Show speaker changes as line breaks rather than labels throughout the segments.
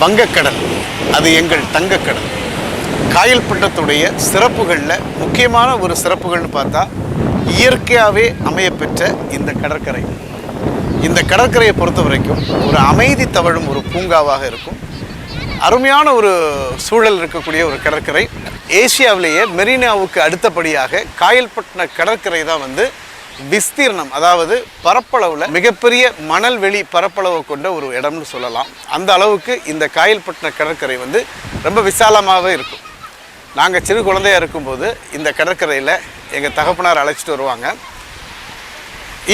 வங்கக்கடல். அது எங்கள் தங்கக்கடல். காயல்பட்டத்துடைய சிறப்புகளில் முக்கியமான ஒரு சிறப்புகள்னு பார்த்தா இயற்கையாகவே அமையப்பெற்ற இந்த கடற்கரை. இந்த கடற்கரையை பொறுத்த வரைக்கும் ஒரு அமைதி தவழும் ஒரு பூங்காவாக இருக்கும். அருமையான ஒரு சூழல் இருக்கக்கூடிய ஒரு கடற்கரை. ஏசியாவிலேயே மெரினாவுக்கு அடுத்தபடியாக காயல்பட்டின கடற்கரை தான் வந்து விஸ்தீர்ணம் அதாவது பரப்பளவில் மிகப்பெரிய மணல் வெளி பரப்பளவை கொண்ட ஒரு இடம்னு சொல்லலாம். அந்த அளவுக்கு இந்த காயல்பட்டின கடற்கரை வந்து ரொம்ப விசாலமாகவே இருக்கும். நாங்கள் சிறு குழந்தையா இருக்கும்போது இந்த கடற்கரையில் எங்கள் தகப்பனார் அழைச்சிட்டு வருவாங்க.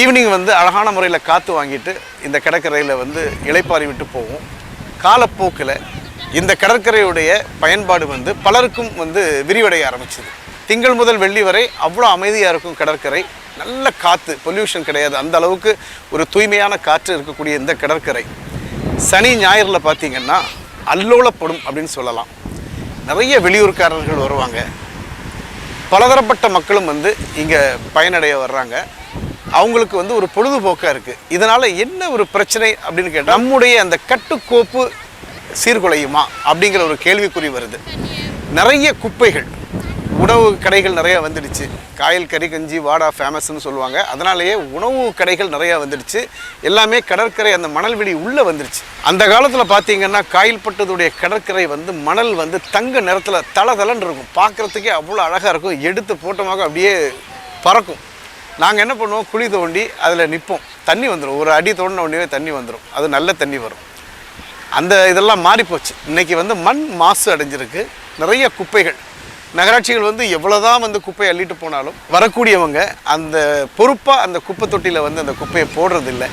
ஈவினிங் வந்து அழகான முறையில் காற்று வாங்கிட்டு இந்த கடற்கரையில் வந்து இளைப்பாரி விட்டு போவோம். காலப்போக்கில் இந்த கடற்கரையுடைய பயன்பாடு வந்து பலருக்கும் வந்து விரிவடைய ஆரம்பிச்சது. திங்கள் முதல் வெள்ளி வரை அவ்வளோ அமைதியாக இருக்கும் கடற்கரை. நல்ல காற்று பொல்யூஷன் கிடையாது. அந்த அளவுக்கு ஒரு தூய்மையான காற்று இருக்கக்கூடிய இந்த கடற்கரை. சனி ஞாயிறில் பார்த்தீங்கன்னா அல்லோலப்படும் அப்படின்னு சொல்லலாம். நிறைய வெளியூர்காரர்கள் வருவாங்க. பலதரப்பட்ட மக்களும் வந்து இங்கே பயனடைய வர்றாங்க. அவங்களுக்கு வந்து ஒரு பொழுதுபோக்காக இருக்குது இதனால் என்ன ஒரு பிரச்சனை அப்படின்னு கேட்டால் நம்முடைய அந்த கட்டுக்கோப்பு சீர்குலையுமா அப்படிங்கிற ஒரு கேள்விக்குறி வருது. நிறைய குப்பைகள் உணவு கடைகள் நிறையா வந்துடுச்சு. காயல் கறி கஞ்சி வாடா ஃபேமஸ்னு சொல்லுவாங்க. அதனாலேயே உணவு கடைகள் நிறையா வந்துடுச்சு. எல்லாமே கடற்கரை அந்த மணல் வெளி உள்ளே வந்துடுச்சு. அந்த காலத்தில் பார்த்தீங்கன்னா காயல்பட்டதுடைய கடற்கரை வந்து மணல் வந்து தங்க நிறத்தில் தளதளன்னு இருக்கும். பார்க்குறதுக்கே அவ்வளோ அழகாக இருக்கும். எடுத்து போட்டமாக அப்படியே பறக்கும். நாங்கள் என்ன பண்ணுவோம்? குழி தோண்டி அதில் நிற்போம் தண்ணி வந்துடும் ஒரு அடி தோண்டின உடனே தண்ணி வந்துடும் அது நல்ல தண்ணி வரும். அந்த இதெல்லாம் மாறிப்போச்சு. இன்னைக்கு வந்து மண் மாசு அடைஞ்சிருக்கு. நிறைய குப்பைகள். நகராட்சிகள் வந்து எவ்வளோதான் வந்து குப்பையை அள்ளிட்டு போனாலும் வரக்கூடியவங்க அந்த பொறுப்பாக அந்த குப்பை தொட்டியில் வந்து அந்த குப்பையை போடுறதில்ல.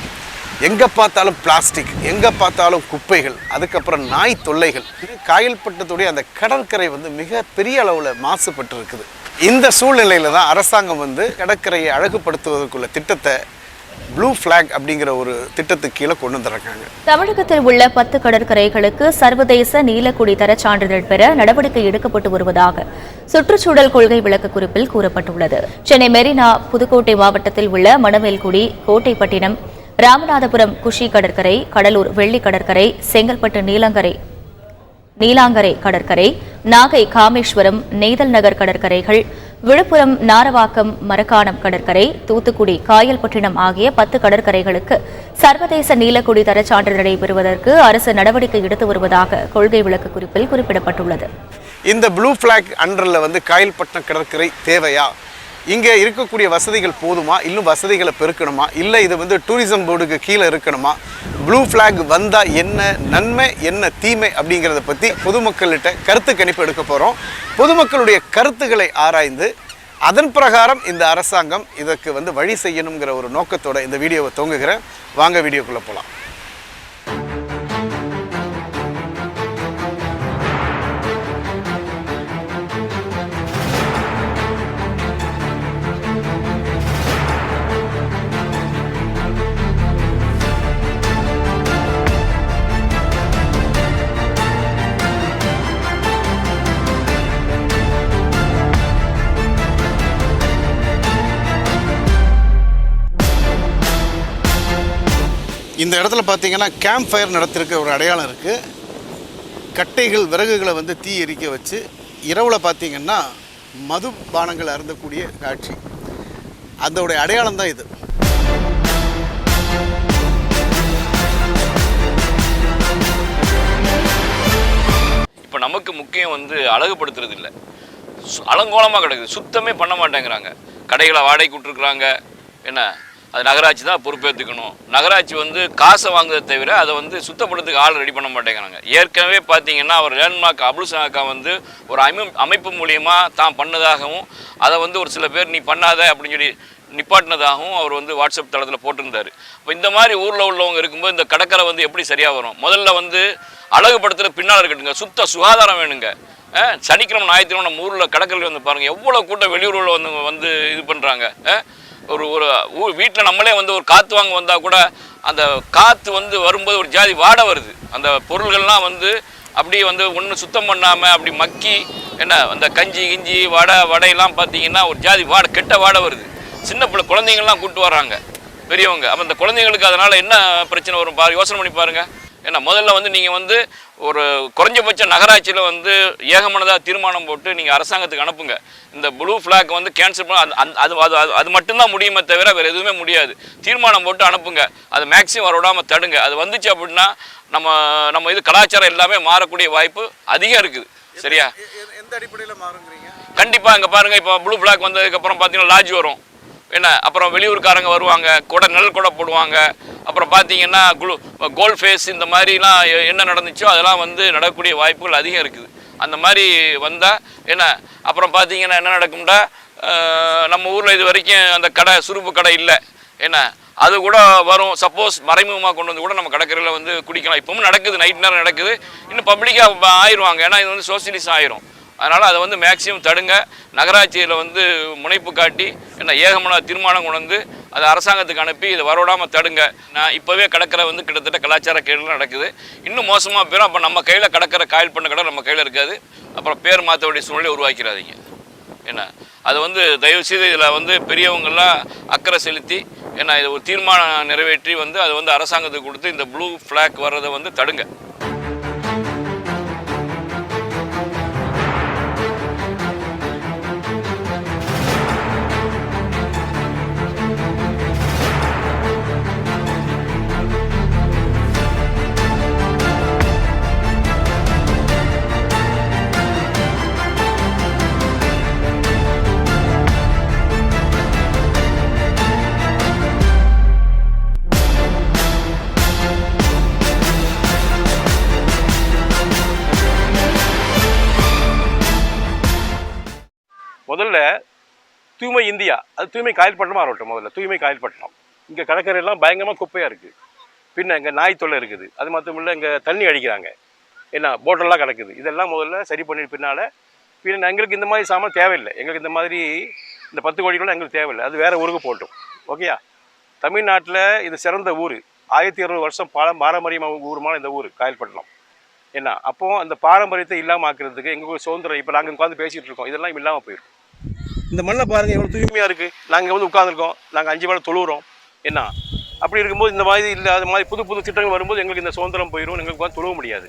எங்கே பார்த்தாலும் பிளாஸ்டிக் எங்கே பார்த்தாலும் குப்பைகள் அதுக்கப்புறம் நாய் தொல்லைகள். காயல்பட்டத்துடைய அந்த கடற்கரை வந்து மிக பெரிய அளவில் மாசுபட்டு இருக்குது இந்த சூழ்நிலையில் தான் அரசாங்கம் வந்து கடற்கரையை அழகுபடுத்துவதற்குள்ள திட்டத்தை ப்ளூ ஃப்ளாக் அப்படிங்கிற ஒரு திட்டத்துக்கு கீழே கொண்டு வந்துருக்காங்க.
தமிழகத்தில் உள்ள பத்து கடற்கரைகளுக்கு சர்வதேச நீலக்குடி தரச் சான்றிதழ் பெற நடவடிக்கை எடுக்கப்பட்டு வருவதாக சுற்றுச்சூழல் கொள்கை விளக்க குறிப்பில் கூறப்பட்டுள்ளது. சென்னை மெரினா புதுக்கோட்டை மாவட்டத்தில் உள்ள மணமேல்குடி கோட்டைப்பட்டினம் ராமநாதபுரம் குஷி கடற்கரை கடலூர் வெள்ளி கடற்கரை செங்கல்பட்டு நீலங்கரை நீலாங்கரை கடற்கரை நாகை காமேஸ்வரம் நெய்தல் நகர் கடற்கரைகள் விழுப்புரம் நாரவாக்கம் மரக்காணம் கடற்கரை தூத்துக்குடி காயல்பட்டினம் ஆகிய பத்து கடற்கரைகளுக்கு சர்வதேச நீலக்குடி தரச் சான்றிதழை பெறுவதற்கு அரசு நடவடிக்கை எடுத்து வருவதாக கொள்கை விளக்கு குறிப்பில் குறிப்பிடப்பட்டுள்ளது.
இந்த ப்ளூ ஃப்ளாக் அண்டரில் வந்து காயல்பட்டினம் கடற்கரை தேவையா? இங்கே இருக்கக்கூடிய வசதிகள் போதுமா? இன்னும் வசதிகளை பெருக்கணுமா? இல்லை இது வந்து டூரிசம் போர்டுக்கு கீழே இருக்கணுமா? ப்ளூ ஃப்ளாக் வந்தால் என்ன நன்மை என்ன தீமை அப்படிங்கிறத பற்றி பொதுமக்கள்கிட்ட கருத்து கணிப்பு எடுக்க போகிறோம் பொதுமக்களுடைய கருத்துக்களை ஆராய்ந்து அதன் பிரகாரம் இந்த அரசாங்கம் இதற்கு வந்து வழி செய்யணுங்கிற ஒரு நோக்கத்தோட இந்த வீடியோவை தொங்குகிறேன் வாங்க வீடியோக்குள்ளே போகலாம் இந்த இடத்துல பார்த்தீங்கன்னா கேம்ப் ஃபயர் நடத்திருக்க ஒரு அடையாளம் இருக்குது கட்டைகள் விறகுகளை வந்து தீ எரிக்க வச்சு இரவில் பார்த்தீங்கன்னா மது பானங்கள் அருந்தக்கூடிய காட்சி. அதோடைய அடையாளம் தான் இது.
இப்போ நமக்கு முக்கியம் வந்து அழகுபடுத்துறது இல்லை. சு- அலங்கோலமாக கிடக்குது. சுத்தமே பண்ண மாட்டேங்கிறாங்க. கடைகளை வாடகைக்கு விட்டுருக்குறாங்க. என்ன? அது நகராட்சி தான் பொறுப்பேற்றுக்கணும் நகராட்சி வந்து காசை வாங்குறதை தவிர அதை வந்து சுத்தப்படுறதுக்கு ஆள் ரெடி பண்ண மாட்டேங்கிறாங்க. ஏற்கனவே பார்த்தீங்கன்னா அவர் லேண்ட்மார்க் அபுல்சனாக்கா வந்து ஒரு அமை அமைப்பு மூலியமாக தான் பண்ணதாகவும் அதை வந்து ஒரு சில பேர் நீ பண்ணாத அப்படின்னு சொல்லி நிப்பாட்டினதாகவும் அவர் வந்து வாட்ஸ்அப் தளத்தில் போட்டிருந்தார். இப்போ இந்த மாதிரி ஊரில் உள்ளவங்க இருக்கும்போது இந்த கடற்கரை வந்து எப்படி சரியாக வரும்? முதல்ல வந்து அழகுபடுத்துறது பின்னால் இருக்கட்டுங்க. சுத்த சுகாதாரம் வேணுங்க. சனிக்கிழமை ஞாயிற்றுக்கிழமை நம்ம ஊரில் கடற்கரை வந்து பாருங்கள் எவ்வளோ கூட்டம் வெளியூரில் வந்து வந்து இது பண்ணுறாங்க ஒரு ஒரு வீட்டில் நம்மளே வந்து ஒரு காற்று வாங்க வந்தால் கூட அந்த காற்று வந்து வரும்போது ஒரு ஜாதி வாடை வருது. அந்த பொருள்கள்லாம் வந்து அப்படியே வந்து ஒன்று சுத்தம் பண்ணாமல் அப்படி மக்கி என்ன அந்த கஞ்சி கிஞ்சி வடை வடையெல்லாம் பார்த்தீங்கன்னா ஒரு ஜாதி வாடை கெட்ட வாடை வருது. சின்ன பிள்ளை குழந்தைங்கள்லாம் கூப்பிட்டு வர்றாங்க. பெரியவங்க. அப்போ அந்த குழந்தைங்களுக்கு அதனால் என்ன பிரச்சனை வரும்? பாரு யோசனை பண்ணி பாருங்கள் ஏன்னா முதல்ல வந்து நீங்கள் வந்து ஒரு குறைஞ்சபட்ச நகராட்சியில் வந்து ஏகமனதாக தீர்மானம் போட்டு நீங்கள் அரசாங்கத்துக்கு அனுப்புங்க. இந்த ப்ளூ ஃப்ளாக் வந்து கேன்சல் பண்ண அது- அந்த- அது அது அது- அது மட்டும்தான் முடியுமே தவிர வேறு எதுவுமே முடியாது. தீர்மானம் போட்டு அனுப்புங்க. அது மேக்ஸிமம் வரவிடாமல் தடுங்க. அது வந்துச்சு அப்படின்னா நம்ம நம்ம இது கலாச்சாரம் எல்லாமே மாறக்கூடிய வாய்ப்பு அதிகம் இருக்குது. சரியா?
எந்த அடிப்படையில் மாறுங்கிறீங்க?
கண்டிப்பாக இங்கே பாருங்கள் இப்போ ப்ளூ ஃப்ளாக் வந்ததுக்கப்புறம் பார்த்தீங்கன்னா லாட்ஜ் வரும். என்ன அப்புறம் வெளியூர்காரங்க வருவாங்க கொடை நெல் கொடை போடுவாங்க. அப்புறம் பார்த்தீங்கன்னா குளு கோல் ஃபேஸ் இந்த மாதிரிலாம் எ- என்ன நடந்துச்சோ அதெல்லாம் வந்து நடக்கக்கூடிய வாய்ப்புகள் அதிகம் இருக்குது. அந்த மாதிரி வந்தால் என்ன அப்புறம் பார்த்தீங்கன்னா என்ன நடக்கும்டா நம்ம ஊரில் இது வரைக்கும் அந்த கடை சுருப்பு கடை இல்லை. என்ன அது கூட வரும். சப்போஸ் மறைமுகமாக கொண்டு வந்து கூட நம்ம கடற்கரையில் வந்து குடிக்கலாம். இப்பவும் நடக்குது நைட் நேரம் நடக்குது. இன்னும் பப்ளிக்காக ஆயிடுவாங்க. ஏன்னா இது வந்து சோசியலிசம் ஆயிரும். அதனால் அதை வந்து மேக்சிமம் தடுங்க. நகராட்சியில் வந்து முனைப்பு காட்டி என்ன ஏகமன தீர்மானம் கொண்டு வந்து அதை அரசாங்கத்துக்கு அனுப்பி இதை வரவிடாமல் தடுங்க. நான் இப்போவே கடற்கரை வந்து கிட்டத்தட்ட கலாச்சார கேடுலாம் நடக்குது. இன்னும் மோசமாக போயிடும் அப்போ நம்ம கையில் கடற்கரை காயல் பண்ண கடை நம்ம கையில் இருக்காது. அப்புறம் பேர் மாற்ற வேண்டிய சூழ்நிலை உருவாக்கிறாதீங்க என்ன? அது வந்து தயவுசெய்து இதில் வந்து பெரியவங்கள்லாம் அக்கறை செலுத்தி என்ன இது ஒரு தீர்மானம் நிறைவேற்றி வந்து அதை வந்து அரசாங்கத்துக்கு கொடுத்து இந்த ப்ளூ ஃப்ளாக் வர்றதை வந்து தடுங்க.
முதல்ல தூய்மை இந்தியா அது தூய்மை காயல்பட்டினமாக இருக்கட்டும் முதல்ல. தூய்மை காயல்பட்டினம். இங்கே கடற்கரையெல்லாம் பயங்கரமாக குப்பையாக இருக்குது பின்ன இங்கே நாய் தொல்லை இருக்குது. அது மட்டும் இல்லை இங்கே தண்ணி அடிக்கிறாங்க. என்ன போட்டெல்லாம் கிடக்குது. இதெல்லாம் முதல்ல சரி பண்ணிட்டு பின்னால் பின்ன எங்களுக்கு இந்த மாதிரி சாமான் தேவையில்லை. எங்களுக்கு இந்த மாதிரி இந்த பத்து கோடிகளும் எங்களுக்கு தேவையில்லை. அது வேறு ஊருக்கு போட்டும் ஓகேயா தமிழ்நாட்டில் இது சிறந்த ஊர். ஆயிரத்தி இருநூறு வருஷம் பல பாரம்பரியமாக ஊருமான இந்த ஊர் காயல்பட்டினம். என்ன அப்போ அந்த பாரம்பரியத்தை இல்லாமல் ஆக்குறதுக்கு எங்களுக்கு சுதந்திரம் இப்போ நாங்கள் உட்காந்து பேசிகிட்டு இருக்கோம். இதெல்லாம் இல்லாமல் போயிடும் இந்த மண்ணை பாருங்கள் எவ்வளோ தூய்மையாக இருக்குது நாங்கள் வந்து உட்காந்துருக்கோம் நாங்கள் அஞ்சு வேலை தொழுகிறோம் என்ன? அப்படி இருக்கும்போது இந்த மாதிரி இல்லை அது மாதிரி புது புது திட்டங்கள் வரும்போது எங்களுக்கு இந்த சுதந்திரம் போயிடும் எங்களுக்கு வந்து தொழுவ முடியாது.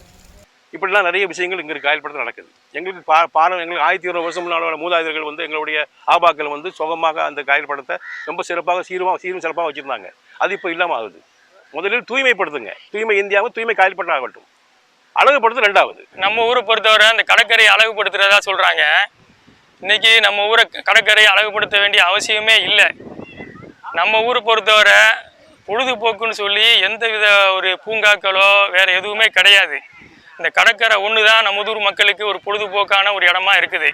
இப்படிலாம் நிறைய விஷயங்கள் இங்கே காயல்படுத்த நடக்குது. எங்களுக்கு பா பாரம் எங்களுக்கு ஆயிரத்தி இருநூறு வருஷம் முன்னாடி மூதாதையர்கள் வந்து எங்களுடைய ஆபாக்கள் வந்து சுகமாக அந்த காயல்படத்தை ரொம்ப சிறப்பாக சீருமாக சீரும் சிறப்பாக வச்சுருந்தாங்க. அது இப்போ இல்லாமல் ஆகுது. முதலில் தூய்மைப்படுத்துங்க. தூய்மை இந்தியாவும் தூய்மை காயல்பட்டம் ஆகட்டும் அழகுபடுத்து ரெண்டாவது.
நம்ம ஊரை பொறுத்தவரை அந்த கடற்கரையை அழகுபடுத்துறதா சொல்கிறாங்க இன்றைக்கி நம்ம ஊரை கடற்கரையை அழகுபடுத்த வேண்டிய அவசியமே இல்லை. நம்ம ஊரை பொறுத்தவரை பொழுதுபோக்குன்னு சொல்லி எந்த வித ஒரு பூங்காக்களோ வேறு எதுவுமே கிடையாது. இந்த கடற்கரை ஒன்று தான் நமதூர் மக்களுக்கு ஒரு பொழுதுபோக்கான ஒரு இடமா இருக்குது.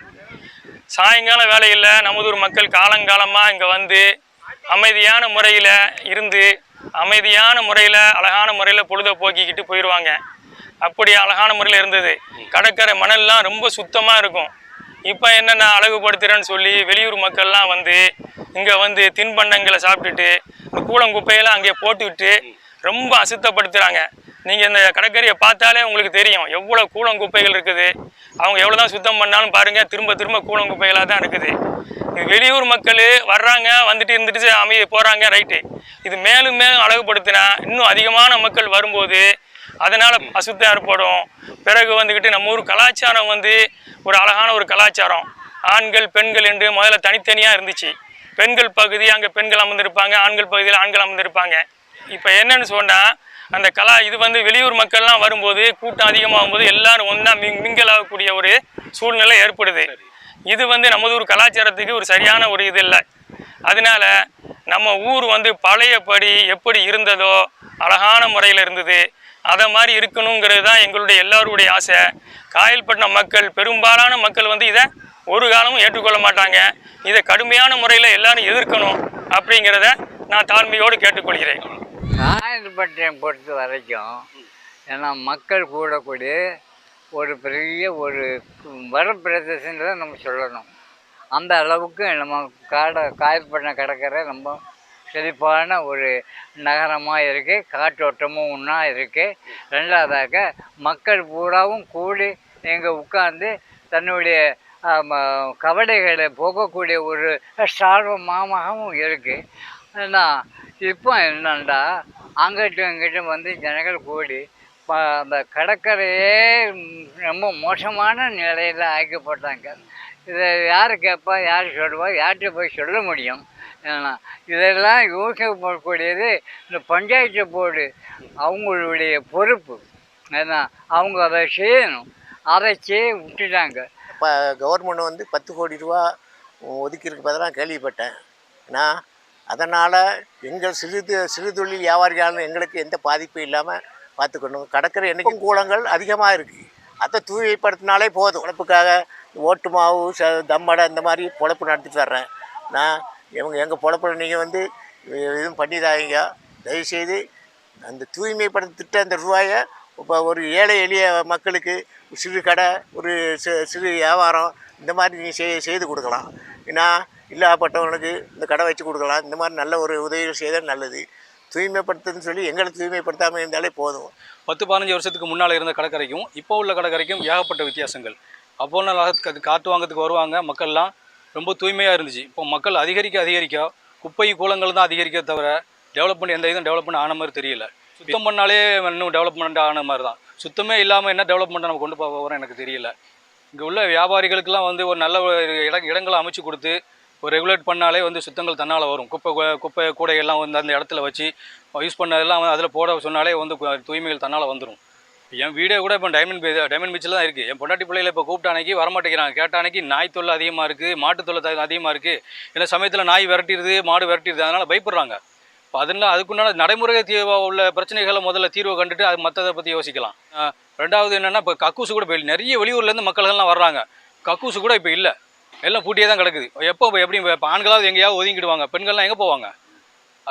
சாயங்கால வேலையில் நமதூர் மக்கள் காலங்காலமாக இங்கே வந்து அமைதியான முறையில் இருந்து அமைதியான முறையில் அழகான முறையில் பொழுதை போக்கிக்கிட்டு போயிடுவாங்க அப்படி அழகான முறையில் இருந்தது. கடற்கரை மணல்லாம் ரொம்ப சுத்தமாக இருக்கும். இப்போ என்னென்ன அழகுபடுத்துகிறேன்னு சொல்லி வெளியூர் மக்கள்லாம் வந்து இங்கே வந்து தின்பண்டங்களை சாப்பிட்டுட்டு இந்த கூளங்குப்பையெல்லாம் அங்கே போட்டுக்கிட்டு ரொம்ப அசுத்தப்படுத்துகிறாங்க நீங்கள் இந்த கடற்கரையை பார்த்தாலே உங்களுக்கு தெரியும் எவ்வளோ கூளங்குப்பைகள் இருக்குது. அவங்க எவ்வளோ தான் சுத்தம் பண்ணாலும் பாருங்கள் திரும்ப திரும்ப கூலங்குப்பைகளாக தான் இருக்குது. இது வெளியூர் மக்கள் வர்றாங்க வந்துட்டு இருந்துட்டு அமைதி போகிறாங்க ரைட்டு. இது மேலும் மேலும் அழகுபடுத்தினா இன்னும் அதிகமான மக்கள் வரும்போது அதனால் அசுத்தம் ஏற்படும் பிறகு வந்துக்கிட்டு நம்ம ஊர் கலாச்சாரம் வந்து ஒரு அழகான ஒரு கலாச்சாரம். ஆண்கள் பெண்கள் என்று முதல்ல தனித்தனியாக இருந்துச்சு. பெண்கள் பகுதி அங்கே பெண்கள் அமர்ந்திருப்பாங்க. ஆண்கள் பகுதியில் ஆண்கள் அமர்ந்திருப்பாங்க. இப்போ என்னன்னு சொன்னால் அந்த கலா இது வந்து வெளியூர் மக்கள்லாம் வரும்போது கூட்டம் அதிகமாகும் போது எல்லாரும் ஒன்றா மிங் மிங்கல் ஆகக்கூடிய ஒரு சூழ்நிலை ஏற்படுது. இது வந்து நமது ஊர் கலாச்சாரத்துக்கு ஒரு சரியான ஒரு இது இல்லை. அதனால நம்ம ஊர் வந்து பழையபடி எப்படி இருந்ததோ அழகான முறையில் இருந்தது. அதை மாதிரி இருக்கணுங்கிறது தான் எங்களுடைய எல்லாருடைய ஆசை. காயல்பட்டினம் மக்கள் பெரும்பாலான மக்கள் வந்து இதை ஒரு காலமும் ஏற்றுக்கொள்ள மாட்டாங்க. இதை கடுமையான முறையில் எல்லாரும் எதிர்க்கணும் அப்படிங்கிறத நான் தாழ்மையோடு கேட்டுக்கொள்கிறேன்.
காயல்பட்டினம் பொறுத்த வரைக்கும் ஏன்னா மக்கள் கூடக்கூடிய ஒரு பெரிய ஒரு வரப்பிரதேசம் நம்ம சொல்லணும். அந்த அளவுக்கு நம்ம காடை காயல்பட்டினம் கடற்கரை ரொம்ப செழிப்பான ஒரு நகரமாக இருக்குது காற்றோட்டமும் ஒன்றா இருக்குது ரெண்டாவதாக மக்கள் பூராவும் கூடி இங்கே உட்கார்ந்து தன்னுடைய கவலைகளை போக்கக்கூடிய ஒரு சார்வமாகவும் இருக்குது ஏன்னா இப்போ என்னண்டா அங்கிட்டும் இங்கிட்டும் வந்து ஜனங்கள் கூடி அந்த கடற்கரையே ரொம்ப மோசமான நிலையில் ஆக்கப்பட்டாங்க. இதை யார் கேட்பா யார் சொல்லுவா யார்கிட்ட போய் சொல்ல முடியும்? இதெல்லாம் யோசிக்கக்கூடியது இந்த பஞ்சாயத்து போர்டு அவங்களுடைய பொறுப்பு. ஏன்னா அவங்க அதை செய்யணும். அதை செய்ய விட்டுட்டாங்க.
இப்போ கவர்மெண்ட் வந்து பத்து கோடி ரூபா ஒதுக்கியிருக்கு பதிலாக கேள்விப்பட்டேன். நான் அதனால் எங்கள் சிறு சிறு தொழில் வியாபாரிகளான எங்களுக்கு எந்த பாதிப்பும் இல்லாமல் பார்த்துக்கணும். கடற்கரை என்றைக்கும் கூலங்கள் அதிகமாக இருக்குது அதை தூய்மைப்படுத்தினாலே போதும். உழைப்புக்காக ஓட்டு மாவு ச தம்மடை இந்த மாதிரி பொழப்பு நடத்திட்டு வர்றேன். நான் இவங்க எங்கள் பொழப்பில் நீங்கள் வந்து எதுவும் பண்ணிடாதீங்க. தயவுசெய்து அந்த தூய்மைப்படுத்த திட்ட அந்த ரூபாயை இப்போ ஒரு ஏழை எளிய மக்களுக்கு சிறு கடை ஒரு சிறு வியாபாரம் இந்த மாதிரி நீங்கள் செய் செய்து கொடுக்கலாம். ஏன்னா இல்லாப்பட்டவனுக்கு இந்த கடை வச்சு கொடுக்கலாம். இந்த மாதிரி நல்ல ஒரு உதவிகள் செய்தால் நல்லது. தூய்மைப்படுத்துன்னு சொல்லி எங்களை தூய்மைப்படுத்தாமல் இருந்தாலே போதும்.
பத்து பதினஞ்சு வருஷத்துக்கு முன்னால் இருந்த கடற்கரைக்கும் இப்போ உள்ள கடற்கரைக்கும் ஏகப்பட்ட வித்தியாசங்கள். அப்போ நல்லா காற்று வாங்கிறதுக்கு வருவாங்க மக்கள்லாம். ரொம்ப தூய்மையாக இருந்துச்சு. இப்போ மக்கள் அதிகரிக்க அதிகரிக்க குப்பை கூலங்கள் தான் அதிகரிக்க தவிர டெவலப்மெண்ட் எந்த இதுவும் டெவலப்மெண்ட் ஆன மாதிரி தெரியல. சுத்தம் பண்ணாலே இன்னும் டெவலப்மெண்ட் ஆன மாதிரி தான். சுத்தமே இல்லாமல் என்ன டெவலப்மெண்ட் நம்ம கொண்டு போக போகிறோம் எனக்கு தெரியல. இங்கே உள்ள வியாபாரிகளுக்கெல்லாம் வந்து ஒரு நல்ல ஒரு இட இடங்களை அமைச்சு கொடுத்து ஒரு ரெகுலேட் பண்ணாலே வந்து சுத்தங்கள் தன்னால் வரும். குப்பை குப்பை கூடையெல்லாம் வந்து அந்த இடத்துல வச்சு யூஸ் பண்ணதெல்லாம் வந்து அதில் போட சொன்னாலே வந்து தூய்மைகள் தன்னால் வந்துடும் என் வீடியோ கூட இப்போ டைமண்ட் பீச் டைமண்ட் பீச்சில் தான் இருக்குது என் பொண்டாட்டி பிள்ளைகளை இப்போ கூப்பிட்ட அன்னைக்கு வரமாட்டேங்கிறாங்க கேட்ட அன்னைக்கு நாய் தொல்லை அதிகமாக இருக்குது மாட்டு தொல்லை த- அதிகமாக இருக்குது ஏன்னா சமயத்தில் நாய் விரட்டிடுது மாடு விரட்டிடுது. அதனால் பயப்படுறாங்க. இப்போ அதனால் அதுக்குண்டான நடைமுறை தீர்வாக உள்ள பிரச்சனைகளை முதல்ல தீர்வை கண்டுட்டு அது மற்றதை பற்றி யோசிக்கலாம். ரெண்டாவது என்னென்னா இப்போ கக்கூசு கூட போய் நிறைய வெளியூர்லேருந்து மக்கள்கள்லாம் வர்றாங்க. கக்கூசு கூட இப்போ இல்லை. எல்லாம் பூட்டியே தான் கிடக்குது. எப்போ எப்படி இப்போ ஆண்களாவது எங்கேயாவது ஒதுங்கிடுவாங்க. பெண்கள்லாம் எங்கே போவாங்க?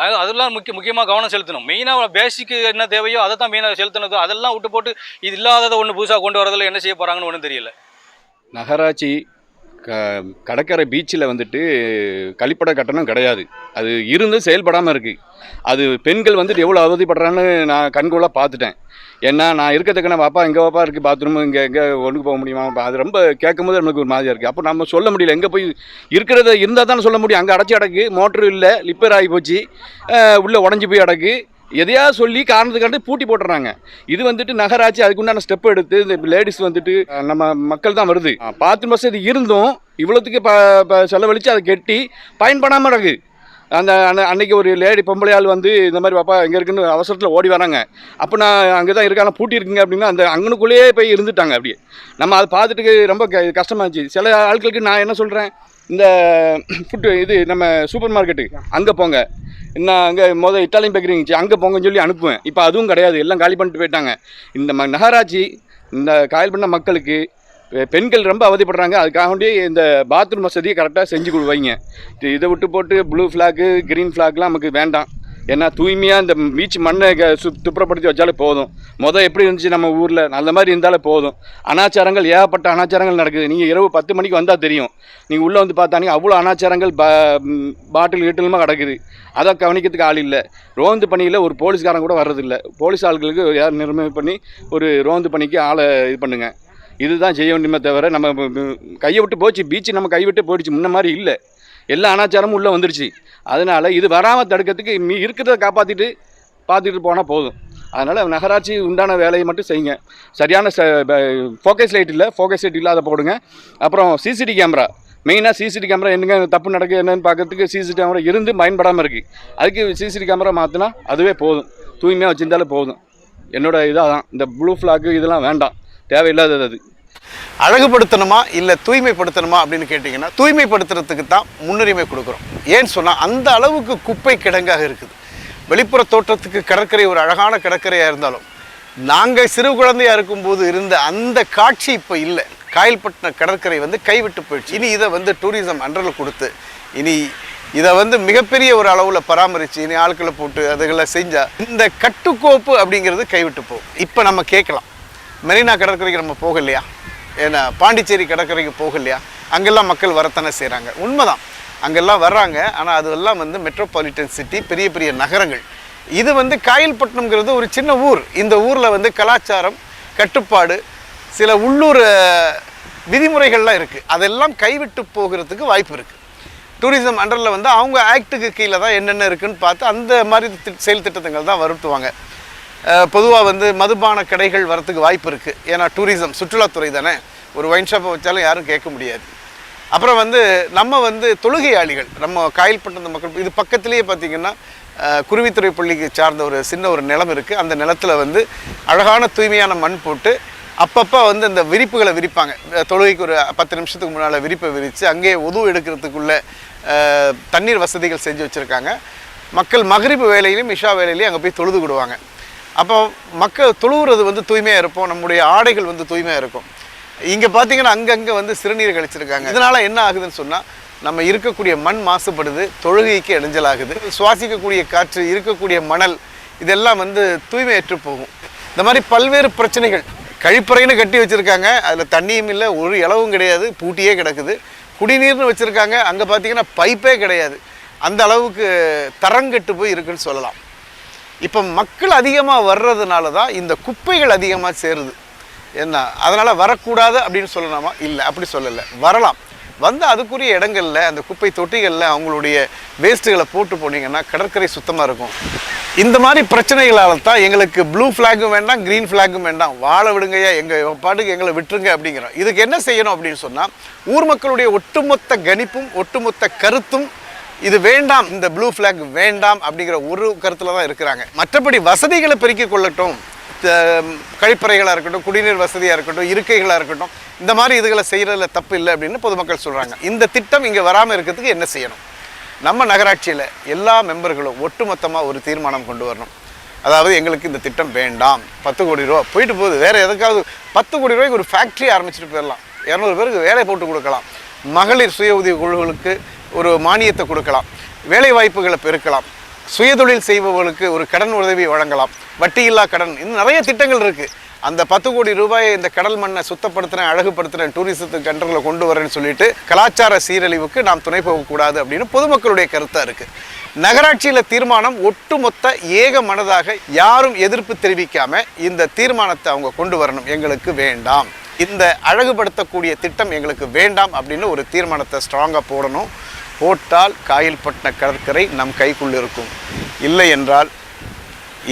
அது அதெல்லாம் முக்கிய முக்கியமாக கவனம் செலுத்தணும். மெயினாக பேசிக்கு என்ன தேவையோ அதை தான் மெயினாக செலுத்தணும். அதெல்லாம் விட்டு போட்டு இது இல்லாததை ஒன்று புதுசாக கொண்டு வரதில் என்ன செய்ய போகிறாங்கன்னு ஒன்றும் தெரியல.
நகராட்சி க கடற்கரை பீச்சில் வந்துட்டு கழிப்பட கட்டணம் கிடையாது. அது இருந்தும் செயல்படாமல் இருக்குது அது பெண்கள் வந்துட்டு எவ்வளோ அவதிப்படுறான்னு நான் கண்கூடாக பார்த்துட்டேன். ஏன்னா நான் இருக்கத்தக்கன பாப்பா எங்கே பாப்பா இருக்குது பாத்ரூம் இங்கே எங்கே ஒன்றுக்கு போக முடியுமா? அது ரொம்ப கேட்கும்போது நமக்கு ஒரு மாதிரியாக இருக்குது அப்போ நம்ம சொல்ல முடியல. எங்கே போய் இருக்கிறத இருந்தால் தானே சொல்ல முடியும். அங்கே அடைச்சி அடக்கு மோட்ரு இல்லை லிப்பர் ஆகி போச்சு உள்ளே உடஞ்சி போய் அடக்கு எதையாவது சொல்லி காரணத்துக்காண்டி பூட்டி போட்டுறாங்க. இது வந்துட்டு நகராட்சி அதுக்குண்டான ஸ்டெப் எடுத்து இந்த லேடிஸ் வந்துட்டு நம்ம மக்கள் தான் வருது. பாத்ரூம் வசதி இருந்தும் இவ்வளோத்துக்கு ப ப- செலவழித்து அதை கெட்டி பயன்படாமல் இருக்கு அந்த அன்னைக்கு ஒரு லேடி பொம்பளை ஆள் வந்து இந்த மாதிரி பாப்பா எங்கே இருக்குன்னு அவசரத்தில் ஓடி வராங்க. அப்போ நான் அங்கே தான் இருக்காங்க பூட்டி இருக்குங்க அப்படின்னா அந்த அங்கனுக்குள்ளேயே போய் இருந்துட்டாங்க அப்படியே. நம்ம அதை பார்த்துட்டு ரொம்ப க கஷ்டமாச்சு. சில ஆட்களுக்கு நான் என்ன சொல்கிறேன் இந்த ஃபுட்டு இது நம்ம சூப்பர் மார்க்கெட்டு அங்கே போங்க. என்ன அங்கே மொதல் இட்டாலியன் பேக்கரி இருந்துச்சு அங்கே போங்கன்னு சொல்லி அனுப்புவேன். இப்போ அதுவும் கிடையாது எல்லாம் காலி பண்ணிட்டு போயிட்டாங்க. இந்த ம நகராட்சி இந்த காயல் பண்ண மக்களுக்கு பெண்கள் ரொம்ப அவதிப்படுறாங்க. அதுக்காக வேண்டி இந்த பாத்ரூம் வசதியை கரெக்டாக செஞ்சு கொடுவாங்க இதை விட்டு போட்டு ப்ளூ ஃப்ளாக்கு க்ரீன் ஃப்ளாக்லாம் நமக்கு வேண்டாம். ஏன்னா தூய்மையாக இந்த பீச் மண்ணை சு துப்புரப்படுத்தி வச்சாலே போதும். மொதல் எப்படி இருந்துச்சு நம்ம ஊரில்? நல்ல மாதிரி இருந்தாலே போதும். அனாச்சாரங்கள் ஏகப்பட்ட அனாச்சாரங்கள் நடக்குது. நீங்கள் இரவு பத்து மணிக்கு வந்தால் தெரியும். நீங்கள் உள்ளே வந்து பார்த்தானே அவ்வளோ அனாச்சாரங்கள் பா பாட்டில் கீட்டிலுமா கிடக்குது. அதை கவனிக்கிறதுக்கு ஆள் இல்லை. ரோந்து பணியில் ஒரு போலீஸ்காரன் கூட வர்றதில்லை. போலீஸ் ஆட்களுக்கு யார் நிர்ணயம் பண்ணி ஒரு ரோந்து பணிக்கு ஆளை இது பண்ணுங்கள் இதுதான் செய்ய வேண்டுமே தவிர நம்ம கையை விட்டு போச்சு. பீச்சு நம்ம கை விட்டு போயிடுச்சு. முன்ன மாதிரி இல்லை. எல்லா அனாச்சாரமும் உள்ளே வந்துருச்சு. அதனால் இது வராமல் தடுக்கிறதுக்கு மீ இருக்கிறத காப்பாற்றிட்டு பார்த்துட்டு போனால் போதும். அதனால் நகராட்சி உண்டான வேலையை மட்டும் செய்யுங்க. சரியான ஃபோக்கஸ் லைட் இல்லை ஃபோக்கஸ் லைட் இல்லாத போடுங்க. அப்புறம் சிசிடி கேமரா மெயினாக சிசிடி கேமரா என்னங்க தப்பு நடக்குது என்னென்னு பார்க்கறதுக்கு சிசிடி கேமரா இருந்து பயன்படாமல் இருக்குது அதுக்கு சிசிடி கேமரா மாற்றினா அதுவே போதும். தூய்மையாக வச்சுருந்தாலே போதும். என்னோடய இதாக தான் இந்த ப்ளூ ஃப்ளாக்கு இதெல்லாம் வேண்டாம். தேவையில்லாதது அது.
அழகுபடுத்தணுமா இல்லை தூய்மைப்படுத்தணுமா அப்படின்னு கேட்டிங்கன்னா தூய்மைப்படுத்துறதுக்கு தான் முன்னுரிமை கொடுக்குறோம். ஏன்னு சொன்னால் அந்த அளவுக்கு குப்பை கிடங்காக இருக்குது. வெளிப்புற தோற்றத்துக்கு கடற்கரை ஒரு அழகான கடற்கரையாக இருந்தாலும் நாங்கள் சிறு குழந்தையாக இருக்கும்போது இருந்த அந்த காட்சி இப்போ இல்லை. காயல்பட்டினம் கடற்கரை வந்து கைவிட்டு போயிடுச்சு. இனி இதை வந்து டூரிசம் அண்டரில் கொடுத்து இனி இதை வந்து மிகப்பெரிய ஒரு அளவில் பராமரித்து இனி ஆட்களை போட்டு அதுகளை செஞ்சால் இந்த கட்டுக்கோப்பு அப்படிங்கிறது கைவிட்டு போகும். இப்போ நம்ம கேட்கலாம். மெரினா கடற்கரைக்கு நம்ம போகலையா? ஏன்னா பாண்டிச்சேரி கடற்கரைக்கு போகலையா? அங்கெல்லாம் மக்கள் வரத்தானே செய்கிறாங்க உண்மைதான். அங்கெல்லாம் வர்றாங்க. ஆனால் அதெல்லாம் வந்து மெட்ரோபாலிட்டன் சிட்டி பெரிய பெரிய நகரங்கள். இது வந்து காயல்பட்டினம்ங்கிறது ஒரு சின்ன ஊர். இந்த ஊரில் வந்து கலாச்சாரம் கட்டுப்பாடு சில உள்ளூர் விதிமுறைகள்லாம் இருக்குது அதெல்லாம் கைவிட்டு போகிறதுக்கு வாய்ப்பு இருக்குது டூரிசம் அண்டரில் வந்து அவங்க ஆக்டுக்கு கீழே தான் என்னென்ன இருக்குன்னு பார்த்து அந்த மாதிரி தி- செயல் திட்டங்கள் தான் வருத்துவாங்க. பொதுவாக வந்து மதுபான கடைகள் வரத்துக்கு வாய்ப்பு இருக்குது ஏன்னா டூரிசம் சுற்றுலாத்துறை தானே. ஒரு ஒயின் ஷாப்பை வச்சாலும் யாரும் கேட்க முடியாது. அப்புறம் வந்து நம்ம வந்து தொழுகையாளிகள். நம்ம காயல்பட்டினத்து மக்கள் இது பக்கத்துலேயே பார்த்தீங்கன்னா குருவித்துறை பள்ளிக்கு சார்ந்த ஒரு சின்ன ஒரு நிலம் இருக்குது அந்த நிலத்துல வந்து அழகான தூய்மையான மண் போட்டு அப்பப்போ வந்து அந்த விரிப்புகளை விரிப்பாங்க. தொழுகைக்கு ஒரு பத்து நிமிஷத்துக்கு முன்னால் விரிப்பை விரித்து அங்கேயே உதவு எடுக்கிறதுக்குள்ளே தண்ணீர் வசதிகள் செஞ்சு வச்சுருக்காங்க. மக்கள் மகரிப்பு வேலையிலையும் இஷா வேலையிலையும் அங்கே போய் தொழுது விடுவாங்க அப்போ மக்கள் தொழுவுறது வந்து தூய்மையாக இருப்போம் நம்முடைய ஆடைகள் வந்து தூய்மையாக இருக்கும். இங்கே பார்த்தீங்கன்னா அங்கங்கே வந்து சிறுநீர் கழிச்சிருக்காங்க. இதனால் என்ன ஆகுதுன்னு சொன்னால் நம்ம இருக்கக்கூடிய மண் மாசுபடுது தொழுகைக்கு இடைஞ்சலாகுது. சுவாசிக்கக்கூடிய காற்று இருக்கக்கூடிய மணல் இதெல்லாம் வந்து தூய்மையற்று போகும். இந்த மாதிரி பல்வேறு பிரச்சனைகள் கழிப்பறைன்னு கட்டி வச்சுருக்காங்க. அதில் தண்ணியும் இல்லை ஒரு இளவும் கிடையாது பூட்டியே கிடக்குது. குடிநீர்னு வச்சுருக்காங்க. அங்கே பார்த்தீங்கன்னா பைப்பே கிடையாது. அந்த அளவுக்கு தரங்கெட்டு போய் இருக்குன்னு சொல்லலாம். இப்போ மக்கள் அதிகமாக வர்றதுனால தான் இந்த குப்பைகள் அதிகமாக சேருது. என்ன? அதனால் வரக்கூடாது அப்படின்னு சொல்லலாமா? இல்லை அப்படி சொல்லலை. வரலாம். வந்து அதுக்குரிய இடங்களில் அந்த குப்பை தொட்டிகளில் அவங்களுடைய வேஸ்ட்டுகளை போட்டு போனீங்கன்னா கடற்கரை சுத்தமாக இருக்கும். இந்த மாதிரி பிரச்சனைகளால் தான் எங்களுக்கு ப்ளூ ஃப்ளாகும் வேண்டாம் க்ரீன் ஃப்ளாகும் வேண்டாம். வாழ விடுங்கய்யா எங்கள் பாட்டுக்கு எங்களை விட்டுருங்க அப்படிங்கிறோம். இதுக்கு என்ன செய்யணும் அப்படின்னு சொன்னால் ஊர் மக்களுடைய ஒட்டுமொத்த கணிப்பும் ஒட்டுமொத்த கருத்தும் இது வேண்டாம் இந்த ப்ளூ ஃப்ளாக் வேண்டாம் அப்படிங்கிற ஒரு கருத்தில் தான் இருக்கிறாங்க. மற்றபடி வசதிகளை பெருக்கிக் கொள்ளட்டும் த- கழிப்பறைகளாக இருக்கட்டும் குடிநீர் வசதியாக இருக்கட்டும் இருக்கைகளாக இருக்கட்டும் இந்த மாதிரி இதுகளை செய்கிறதுல தப்பு இல்லை அப்படின்னு பொதுமக்கள் சொல்கிறாங்க இந்த திட்டம் இங்கே வராமல் இருக்கிறதுக்கு என்ன செய்யணும்? நம்ம நகராட்சியில் எல்லா மெம்பர்களும் ஒட்டுமொத்தமாக ஒரு தீர்மானம் கொண்டு வரணும். அதாவது எங்களுக்கு இந்த திட்டம் வேண்டாம் பத்து கோடி ரூபா போயிட்டு போகுது. வேறு எதுக்காவது பத்து கோடி ரூபாய்க்கு ஒரு ஃபேக்ட்ரி ஆரம்பிச்சிட்டு போயிடலாம். இரநூறு பேருக்கு வேலை போட்டு கொடுக்கலாம். மகளிர் சுய உதவி குழுக்களுக்கு ஒரு மானியத்தை கொடுக்கலாம் வேலை வாய்ப்புகளை பெருக்கலாம் சுயதொழில் செய்பவர்களுக்கு ஒரு கடன் உதவி வழங்கலாம் வட்டியில்லா கடன் இன்னும் நிறைய திட்டங்கள் இருக்குது அந்த பத்து கோடி ரூபாயை இந்த கடல் மண்ணை சுத்தப்படுத்துகிறேன் அழகுபடுத்துகிறேன் டூரிசத்துக்கு கண்ட்ரோலில் கொண்டு வரேன்னு சொல்லிட்டு கலாச்சார சீரழிவுக்கு நாம் துணை போகக்கூடாது அப்படின்னு பொதுமக்களுடைய கருத்தாக இருக்குது நகராட்சியில் தீர்மானம் ஒட்டுமொத்த ஏக மனதாக யாரும் எதிர்ப்பு தெரிவிக்காமல் இந்த தீர்மானத்தை அவங்க கொண்டு வரணும். எங்களுக்கு வேண்டாம். இந்த அழகுபடுத்தக்கூடிய திட்டம் எங்களுக்கு வேண்டாம் அப்படின்னு ஒரு தீர்மானத்தை ஸ்ட்ராங்காக போடணும். போட்டால் காயல்பட்டின கடற்கரை நம் கைக்குள் இருக்கும். இல்லை என்றால்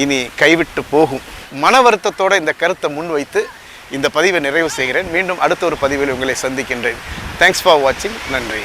இனி கைவிட்டு போகும். மன வருத்தத்தோட இந்த கருத்தை முன்வைத்து இந்த பதிவை நிறைவு செய்கிறேன். மீண்டும் அடுத்த ஒரு பதிவில் உங்களை சந்திக்கின்றேன். தேங்க்ஸ் ஃபார் வாட்சிங் நன்றி.